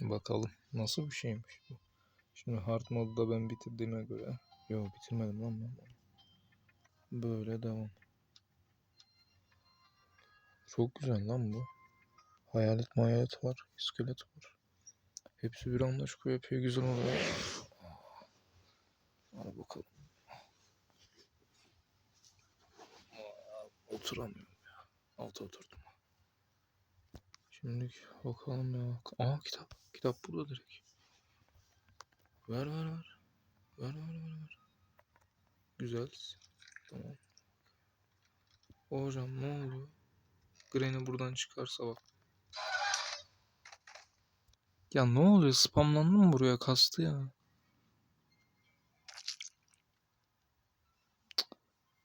Bakalım nasıl bir şeymiş bu. Şimdi hard modda ben bitirdiğime göre. Yok bitirmedim lan ben. Böyle devam. Çok güzel lan bu. Hayalet mayalet var. iskelet var. Hepsi bir anda çıkıyor. Epey güzel oluyor. Hadi bakalım. Oturamıyorum ya. Alta oturdum. Şimdi bakalım ya. Aa kitap. Kitap burada direkt. Ver ver ver. Ver ver ver ver. Güzel. Tamam. O hocam ne oluyor? Granny buradan çıkarsa bak. Ya ne oluyor? Spamlandı mı buraya? Kastı ya.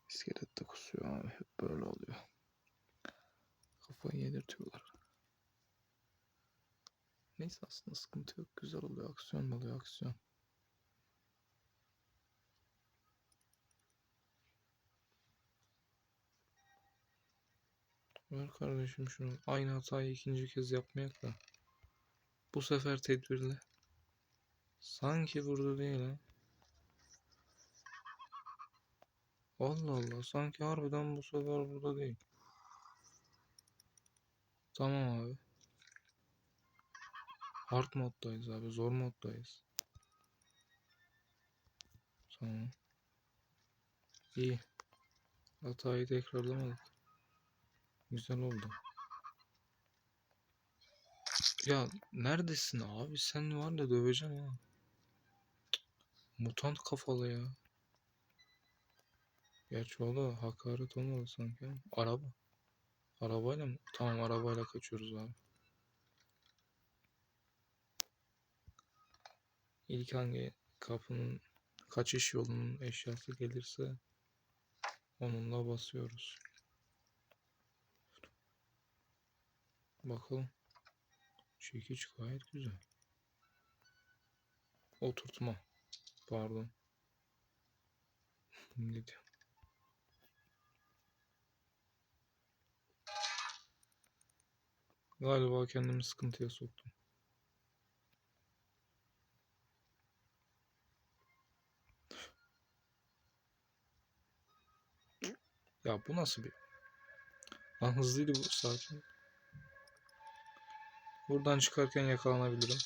İskelet de kusuyor abi. Hep böyle oluyor. Kafayı yedirtiyorlar. Neyse aslında sıkıntı yok. Güzel oluyor. Aksiyon oluyor. Aksiyon. Ver kardeşim şunu. Aynı hatayı ikinci kez yapmayak da. Bu sefer tedbirli. Sanki burada değil ha. Allah Allah. Sanki harbiden bu sefer burada değil. Tamam abi. Hard moddayız abi. Zor moddayız. Tamam. İyi. Hatayı tekrarlamadık. Güzel oldu. Ya neredesin abi? Sen var ya döveceğim ha. Mutant kafalı ya. Gerçi o da hakaret olmadı sanki. Araba. Arabayla mı? Tamam arabayla kaçıyoruz abi. İlk hangi kapının kaçış yolunun eşyası gelirse onunla basıyoruz. Bakalım. Çekiç gayet güzel. Oturtma. Pardon. ne diyor? Galiba kendimi sıkıntıya soktum. Ya bu nasıl bir... Lan hızlıydı bu sakin. Buradan çıkarken yakalanabilirim.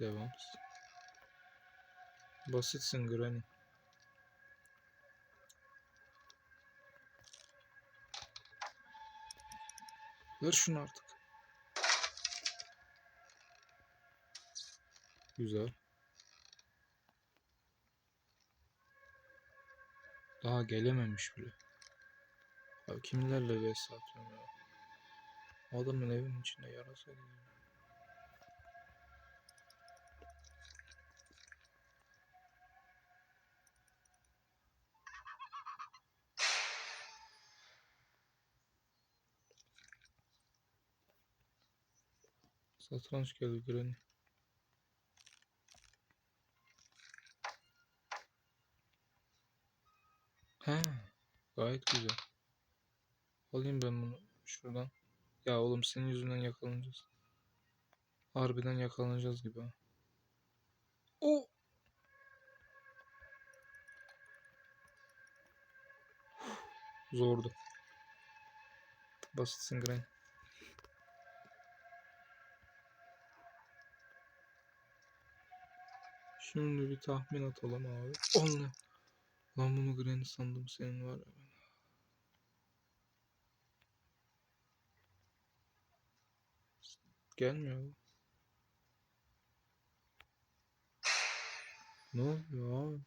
Devam. Basitsin Granny. Ver şunu artık. Güzel. Daha gelememiş bile. Ya kimlerle vs atıyorum ya. Adamın evin içinde yarasa gidiyor. Satranç geldi Granny. He, gayet güzel. Alayım ben bunu şuradan. Ya oğlum senin yüzünden yakalanacağız. Harbiden yakalanacağız gibi. O. Zordu. Basitsin Granny. Şimdi bir tahmin atalım abi. Allah. Lan bunu Granny sandım senin var ya. Gelmiyor. Ne oluyor abi?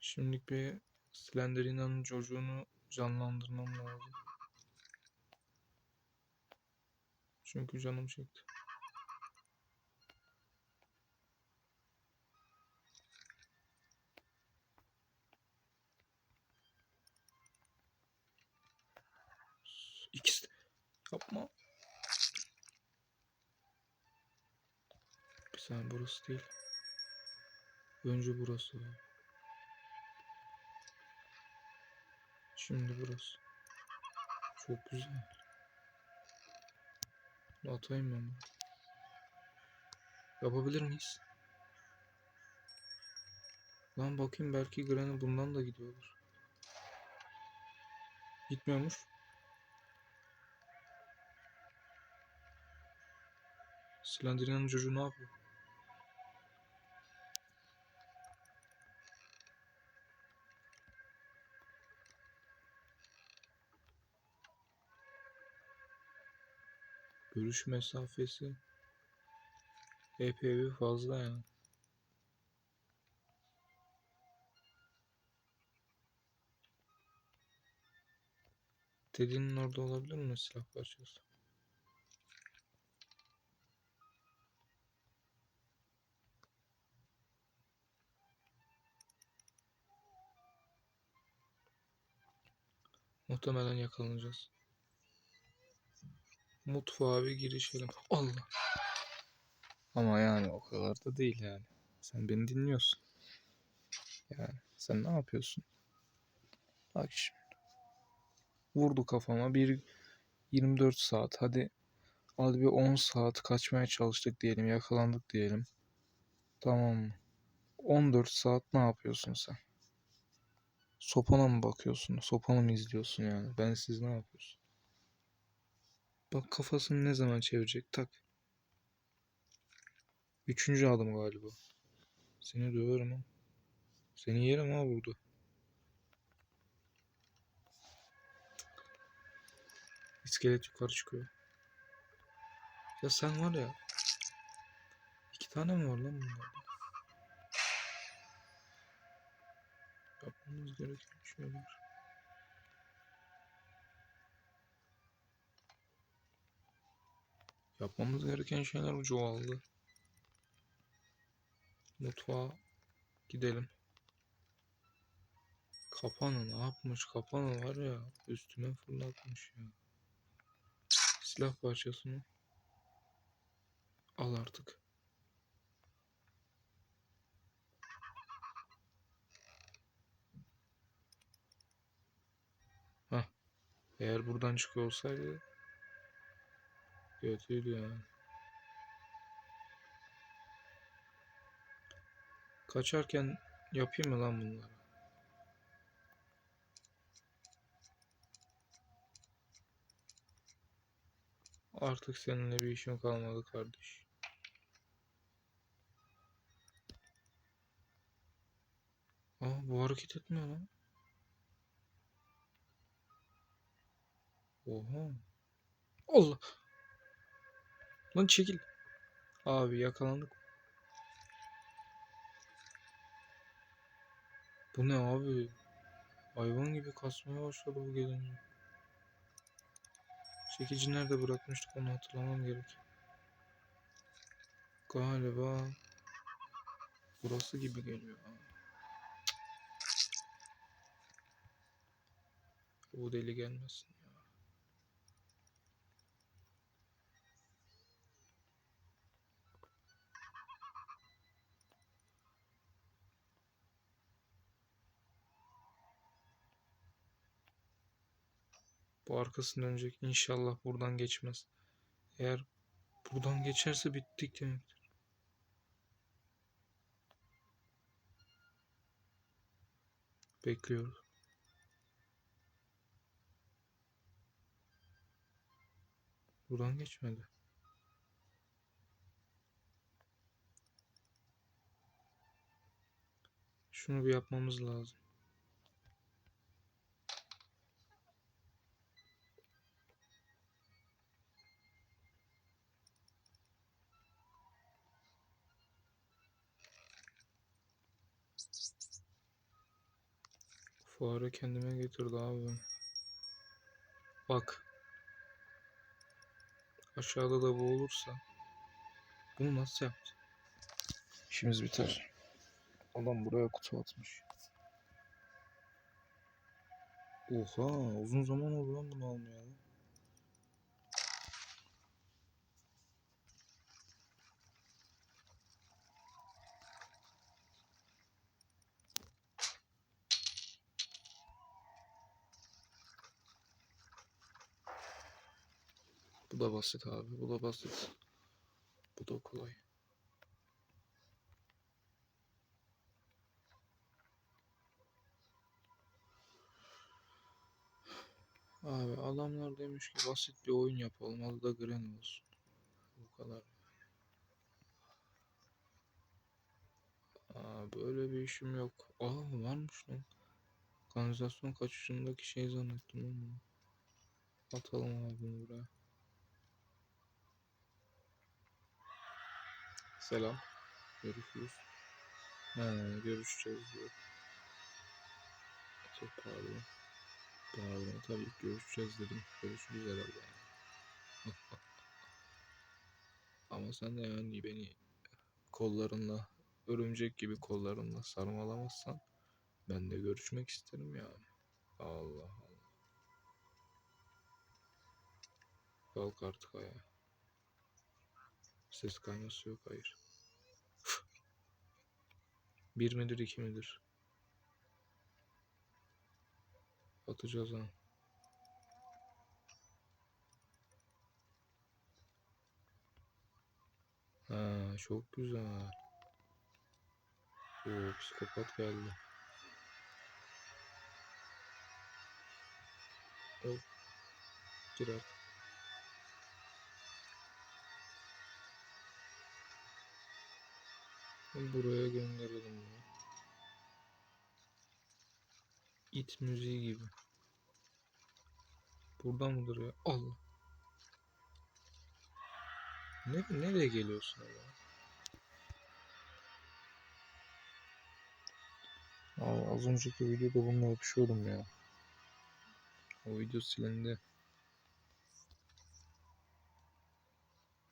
Şimdilik bir Slenderina'nın çocuğunu canlandırmam lazım. Çünkü canım çekti. İkisi. Yapma. Bir saniye burası değil. Önce burası. Şimdi burası. Çok güzel. Atayım ben bunu. Yapabilir miyiz? Lan bakayım belki Granny bundan da gidiyordur. Gitmiyormuş. Slenderman'ın çocuğu ne yapıyor? Görüş mesafesi epey bir fazla yani. Teddy'nin orada olabilir mi silah parçası? Muhtemelen yakalanacağız. Mutfağa bir girişelim. Allah. Ama yani o kadar da değil yani. Sen beni dinliyorsun. Yani sen ne yapıyorsun? Bak şimdi. Vurdu kafama bir 24 saat. Hadi hadi bir 10 saat kaçmaya çalıştık diyelim. Yakalandık diyelim. Tamam mı? 14 saat ne yapıyorsun sen? Sopana mı bakıyorsun? Sopanı mı izliyorsun yani? Ben siz ne yapıyorsun? Bak kafasını ne zaman çevirecek? Tak. Üçüncü adım galiba. Seni döverim ha. Seni yerim ha burada. İskelet yukarı çıkıyor. Ya sen var ya. iki tane mi var lan bunlarda? Yapmamız gereken şeyler. Yapmamız gereken şeyler çoğaldı. Mutfağa gidelim. Kapanı ne yapmış? Kapanı var ya üstüme fırlatmış ya. Silah parçasını al artık. Hah. Eğer buradan çıkıyor olsaydı kötüydü yani. Kaçarken yapayım mı lan bunları? Artık seninle bir işim kalmadı kardeş. Aa bu hareket etmiyor lan. Oha. Allah. Lan çekil. Abi yakalandık. Bu ne abi? Hayvan gibi kasmaya başladı bu gelince. Çekici nerede bırakmıştık onu hatırlamam gerek. Galiba burası gibi geliyor. Bu deli gelmesin Bu arkasını dönecek. İnşallah buradan geçmez. Eğer buradan geçerse bittik demektir. Bekliyoruz. Buradan geçmedi. Şunu bir yapmamız lazım. Fare kendime getirdi abi. Bak. Aşağıda da bu olursa bunu nasıl yaptı? İşimiz biter. Adam buraya kutu atmış. Oha uzun zaman oldu lan bunu almayalı. Bu da basit abi. Bu da basit. Bu da kolay. Abi adamlar demiş ki basit bir oyun yapalım. Adı da Gren olsun. Bu kadar. Aa, böyle bir işim yok. Aa varmış lan. Kanalizasyon kaçışındaki şey zannettim bunu. Atalım abi bunu buraya. Selam. Görüşürüz. He, görüşeceğiz. Çok pardon. Pardon tabii görüşeceğiz dedim. Görüşürüz herhalde. Ama sen de yani beni kollarınla örümcek gibi kollarınla sarmalamazsan ben de görüşmek isterim yani. Allah Allah. Kalk artık ayağa. Ses kayması yok hayır. Bir midir iki midir? Atacağız ha. Ha çok güzel. Oo psikopat geldi. Hop. Gir artık. Buraya gönderelim bunu. İt müziği gibi. Burada mıdır ya? Allah. Ne, nereye geliyorsun ya? Abi az önceki videoda bununla yapışıyordum ya. O video silindi.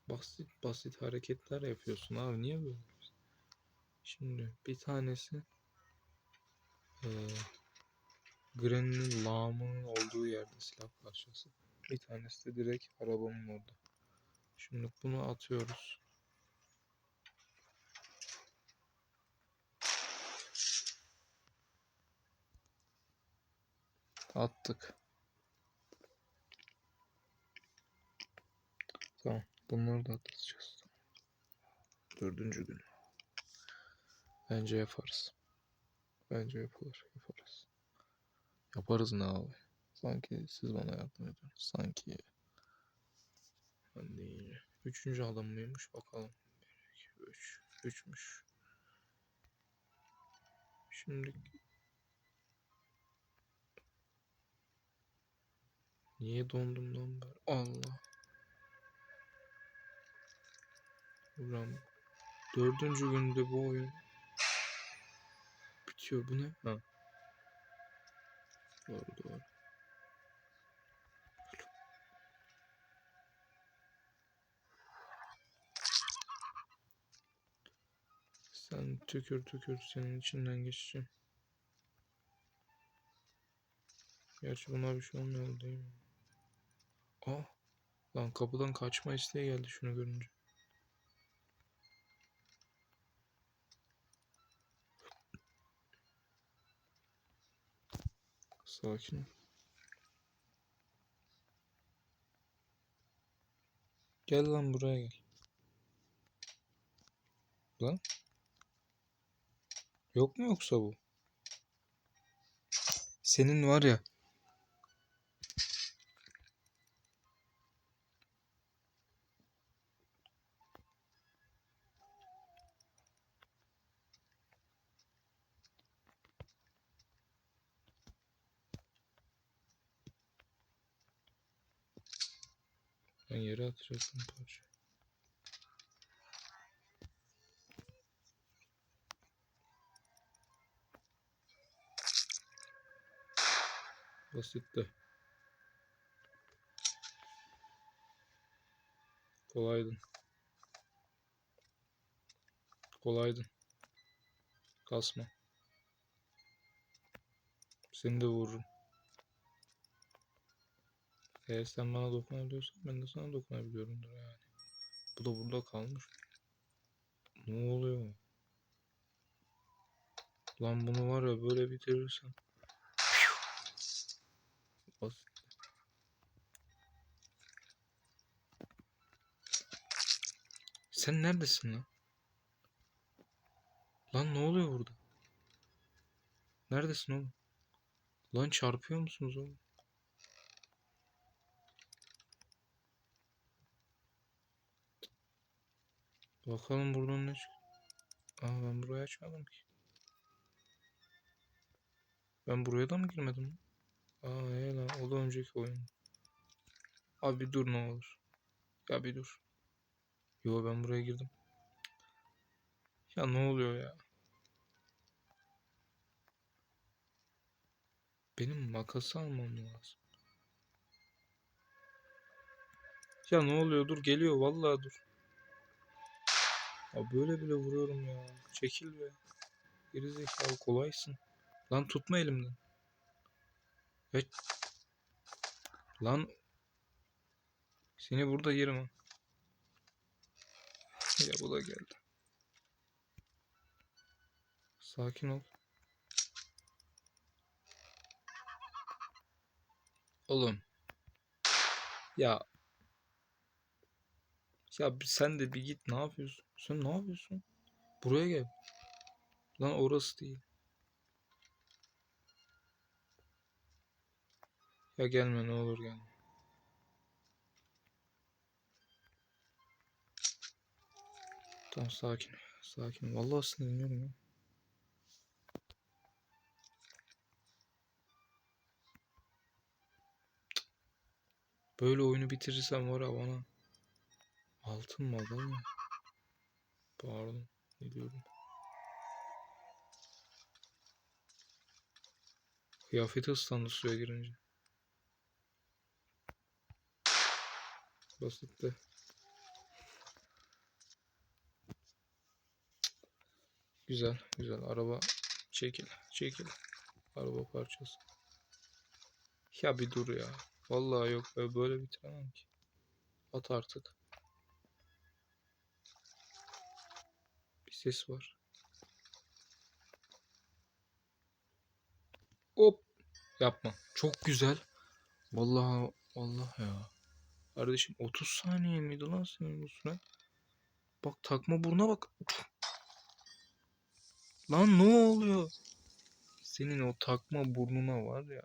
Basit basit hareketler yapıyorsun abi. Niye böyle? Şimdi bir tanesi eee Granny'nin lağımının olduğu yerde silah parçası. Bir tanesi de direkt arabamın orada. Şimdi bunu atıyoruz. Attık. Tamam. Bunları da atacağız. Dördüncü gün. Bence yaparız. Bence yapılır. Yaparız. Yaparız ne abi? Sanki siz bana yardım ediyorsunuz. Sanki ben de iyice. Üçüncü adam mıymış bakalım. 1, 2, 3. Üçmüş. Şimdi Niye dondum lan ben? Allah. Ulan dördüncü günde bu oyun bitiyor. Bu ne? Ha. Doğru doğru. Sen tükür tükür senin içinden geçeceğim. Gerçi buna bir şey olmuyor değil mi? Ah! Lan kapıdan kaçma isteği geldi şunu görünce. Sakin ol. Gel lan buraya gel. Lan. Yok mu yoksa bu? Senin var ya. Atacaktım parça. Basitti. Kolaydın. Kolaydın. Kasma. Seni de vururum. Eğer sen bana dokunabiliyorsan ben de sana dokunabiliyorumdur yani. Bu da burada kalmış. Ne oluyor? Lan bunu var ya böyle bitirirsen. Basit. Sen neredesin lan? Lan ne oluyor burada? Neredesin oğlum? Lan çarpıyor musunuz oğlum? Bakalım buradan ne çıkıyor. Aa ben burayı açmadım ki. Ben buraya da mı girmedim? Aa he lan o da önceki oyun. Abi dur ne olur. Ya bir dur. Yo ben buraya girdim. Ya ne oluyor ya? Benim makası almam lazım. Ya ne oluyor? Dur geliyor vallahi dur. Ya böyle bile vuruyorum ya. Çekil be. Gerizekalı kolaysın. Lan tutma elimden. Ya... Lan seni burada yerim. Ya bu da geldi. Sakin ol. Oğlum. Ya. Ya sen de bir git ne yapıyorsun? Sen ne yapıyorsun? Buraya gel. Lan orası değil. Ya gelme ne olur gelme. Tamam sakin. Sakin. Vallahi sinirleniyorum ya. Böyle oyunu bitirirsem var ya bana. Altın mı adam mı? Pardon. Ne diyorum? Kıyafeti ıslandı suya girince. Basitti. Güzel, güzel. Araba çekil, çekil. Araba parçası. Ya bir dur ya. Vallahi yok böyle bitiremem ki. At artık. Ses var. Hop. Yapma. Çok güzel. Vallahi vallahi ya. Kardeşim 30 saniye miydi lan senin bu süre? Bak takma buruna bak. Lan ne oluyor? Senin o takma burnuna var ya.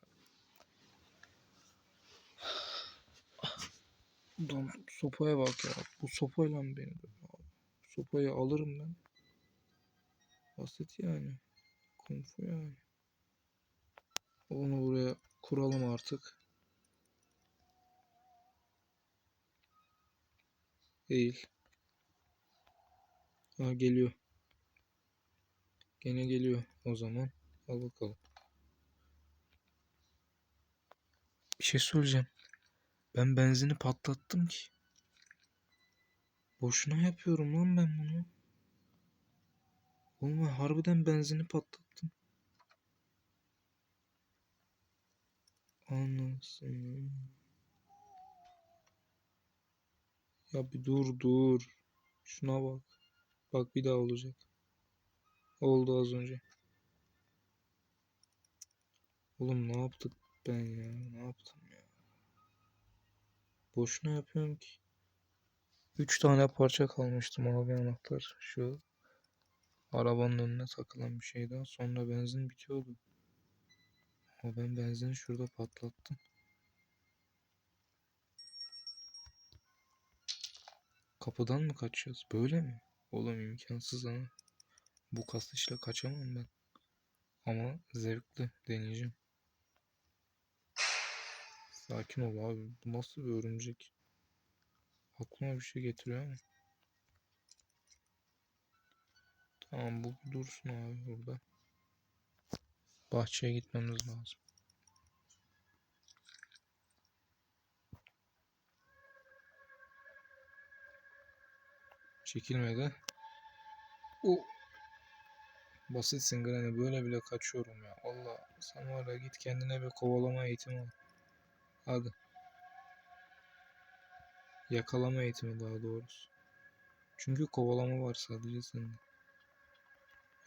Lan sopaya bak ya. Bu sopayla mı beni? Sopayı alırım ben. Basit yani. Kung fu yani. Onu buraya kuralım artık. Değil. Ha geliyor. Gene geliyor o zaman. Al bakalım. Bir şey söyleyeceğim. Ben benzini patlattım ki. Boşuna yapıyorum lan ben bunu. Oğlum harbiden benzini patlattım. Anasını. Ya bir dur dur. Şuna bak. Bak bir daha olacak. Oldu az önce. Oğlum ne yaptık ben ya? Ne yaptım ya? Boşuna yapıyorum ki. 3 tane parça kalmıştı mavi anahtar. Şu arabanın önüne takılan bir şeyden sonra benzin bitiyordu. Ama ben benzini şurada patlattım. Kapıdan mı kaçacağız? Böyle mi? Oğlum imkansız ama. Bu kasışla kaçamam ben. Ama zevkli deneyeceğim. Sakin ol abi. Bu nasıl bir örümcek? Aklıma bir şey getiriyor ama. Tamam bu dursun abi burada. Bahçeye gitmemiz lazım. Çekilmedi. O Basitsin Granny böyle bile kaçıyorum ya. Allah sen var ya git kendine bir kovalama eğitimi al. Hadi. Yakalama eğitimi daha doğrusu. Çünkü kovalama var sadece sende.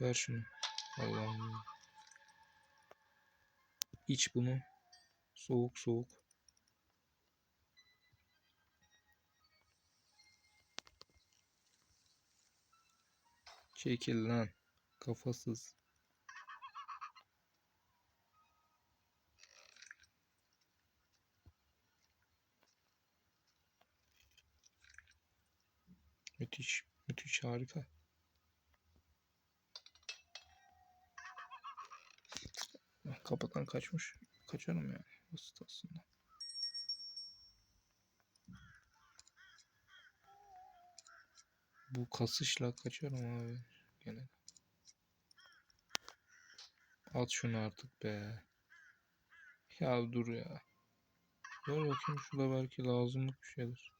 Ver şunu. Allah'ım. İç bunu. Soğuk soğuk. Çekil lan. Kafasız. Müthiş. Müthiş harika. Kapıdan kaçmış. Kaçarım ya. Basit aslında. Bu kasışla kaçarım abi. Gene. At şunu artık be. Ya dur ya. Ver bakayım şurada belki lazımlık bir şeydir.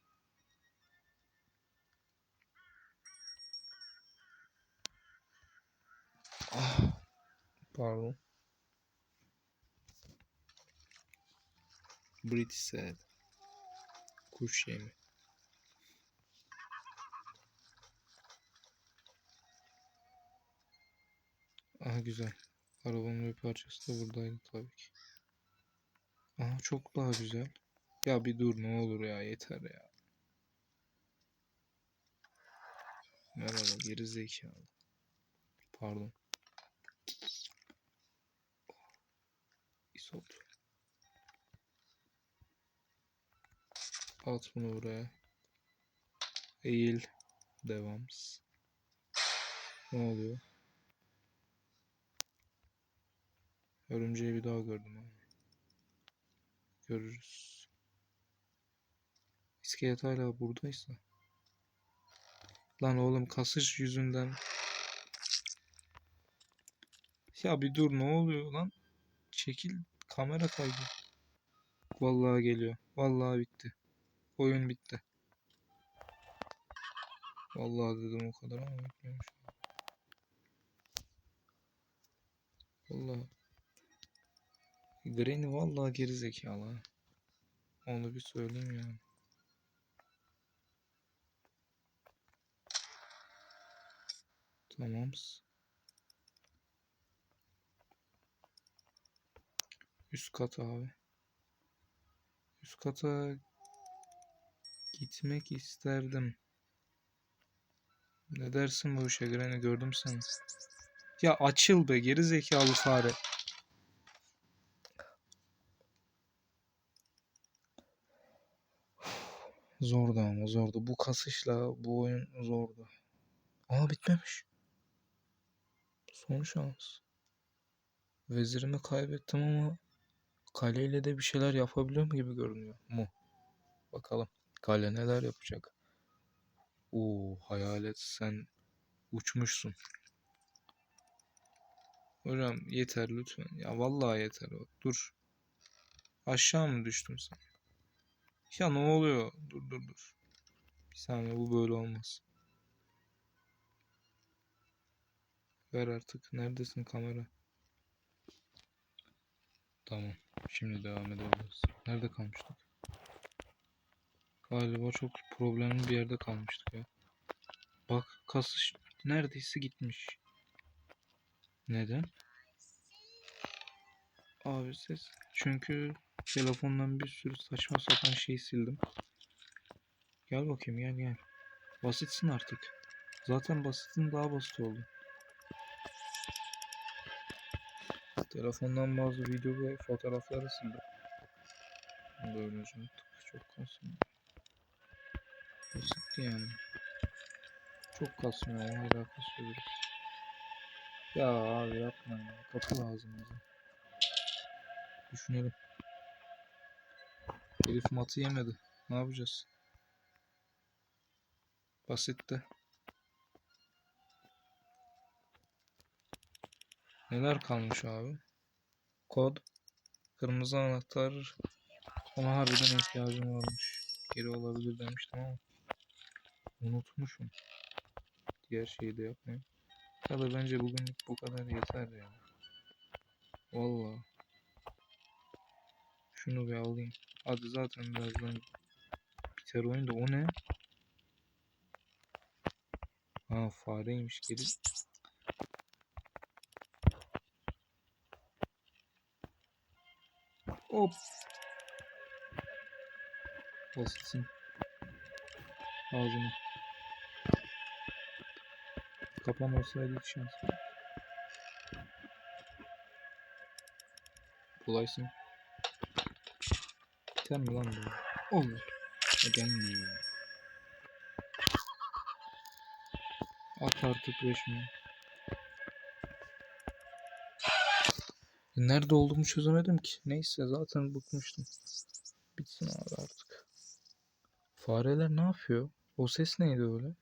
Ah. Pardon. British said. Kuş yemi. Aha güzel. Arabanın bir parçası da buradaydı tabii ki. Aha çok daha güzel. Ya bir dur ne olur ya yeter ya. Merhaba geri zekalı. Pardon. İsot. At bunu buraya. Eğil. Devams. Ne oluyor? Örümceği bir daha gördüm abi. Görürüz. İskelet hala buradaysa. Lan oğlum kasış yüzünden. Ya bir dur ne oluyor lan? Çekil kamera kaydı. Vallahi geliyor. Vallahi bitti. Oyun bitti. Vallahi dedim o kadar ama bitmemiş. Vallahi. Granny vallahi geri zekalı ha. Onu bir söyleyeyim yani. Tamam. Üst kat abi. Üst kata gitmek isterdim. Ne dersin bu işe Granny gördüm seni. Ya açıl be geri zekalı fare. Zordu ama zordu. Bu kasışla bu oyun zordu. Aa bitmemiş. Son şans. Vezirimi kaybettim ama kaleyle de bir şeyler yapabiliyor mu gibi görünüyor mu? Bakalım. Kale neler yapacak? Oo hayalet sen uçmuşsun. Hocam yeter lütfen. Ya vallahi yeter. Bak, Dur. Aşağı mı düştüm sen? Ya ne oluyor? Dur dur dur. Bir saniye bu böyle olmaz. Ver artık. Neredesin kamera? Tamam. Şimdi devam edebiliriz. Nerede kalmıştık? Galiba çok problemli bir yerde kalmıştık ya. Bak kasış neredeyse gitmiş. Neden? Abi ses. Çünkü telefondan bir sürü saçma sapan şey sildim. Gel bakayım gel gel. Basitsin artık. Zaten basitin daha basit oldu. Telefondan bazı video ve fotoğrafları sildim. Bunu. Çok kasmıyor. Basitti yani. Çok kasmıyor ama hala kasıyor biraz. Ya abi yapma ya. Kapı lazım bize. Düşünelim. Herif matı yemedi. Ne yapacağız? Basitti. Neler kalmış abi? Kod. Kırmızı anahtar. Ona harbiden ihtiyacım varmış. Geri olabilir demiştim ama. Unutmuşum. Diğer şeyi de yapmayı. Ya da bence bugünlük bu kadar yeter ya. Vallahi. Şunu bir alayım. Hadi zaten birazdan biter oyun da o ne? Ha fareymiş geri. Hop. Basitsin. Ağzını. Kapan olsaydı hiç şans. Kolaysın. Biter mi lan bu? Olur. E, Gelmiyor. At artık resmi. Nerede olduğumu çözemedim ki. Neyse zaten bıkmıştım. Bitsin abi artık. Fareler ne yapıyor? O ses neydi öyle?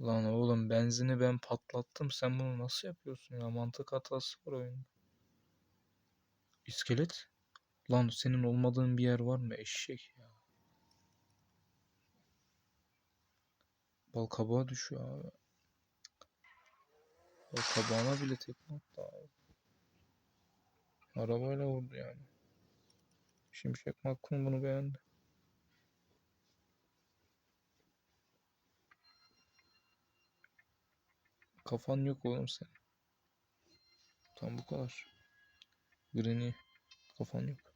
Lan oğlum benzini ben patlattım. Sen bunu nasıl yapıyorsun ya? Mantık hatası var oyunda. İskelet? Lan senin olmadığın bir yer var mı? Eşek ya. Bal düşüyor abi. Bal kabağına bile tekme attı abi. Arabayla vurdu yani. Şimşek McQueen bunu beğendi. Kafan yok oğlum senin. Tam bu kadar. Granny kafan yok.